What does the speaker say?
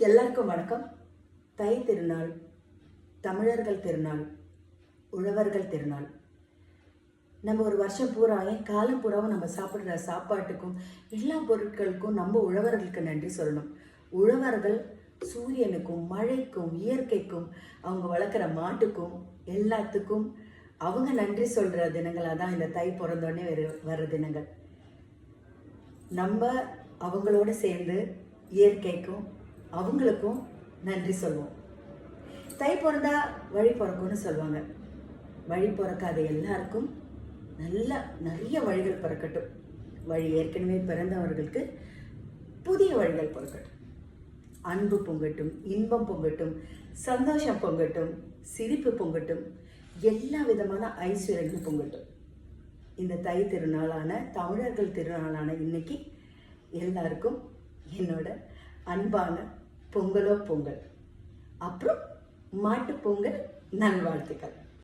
எல்லாருக்கும் வணக்கம். தை திருநாள் தமிழர்கள் திருநாள் உழவர்கள் திருநாள். நம்ம ஒரு வருஷம் பூராயும் காலம் பூராவும் நம்ம சாப்பிட்ற சாப்பாட்டுக்கும் எல்லா பொருட்களுக்கும் நம்ம உழவர்களுக்கு நன்றி சொல்லணும். உழவர்கள் சூரியனுக்கும் மழைக்கும் இயற்கைக்கும் அவங்க வளர்க்குற மாட்டுக்கும் எல்லாத்துக்கும் அவங்க நன்றி சொல்கிற தினங்களாக தான் இந்த தை பிறந்தோடனே வர வர தினங்கள். நம்ம அவங்களோட சேர்ந்து இயற்கைக்கும் அவங்களுக்கும் நன்றி சொல்லுவோம். தை பிறந்தா வழி பிறக்கும்னு சொல்லுவாங்க. வழி பிறக்காத எல்லாருக்கும் நல்ல நிறைய வழிகள் பிறக்கட்டும். வழி ஏற்கனவே பிறந்தவர்களுக்கு புதிய வழிகள் பிறக்கட்டும். அன்பு பொங்கட்டும் இன்பம் பொங்கட்டும் சந்தோஷம் பொங்கட்டும் சிரிப்பு பொங்கட்டும் எல்லா விதமான ஐஸ்வர்யங்கள் பொங்கட்டும். இந்த தை திருநாளான தமிழர்கள் திருநாளான இன்னைக்கு எல்லாருக்கும் என்னோட அன்பான பொங்கலோ பொங்கல். அப்புறம் மாட்டு பொங்கல் நல்வாழ்த்துக்கள்.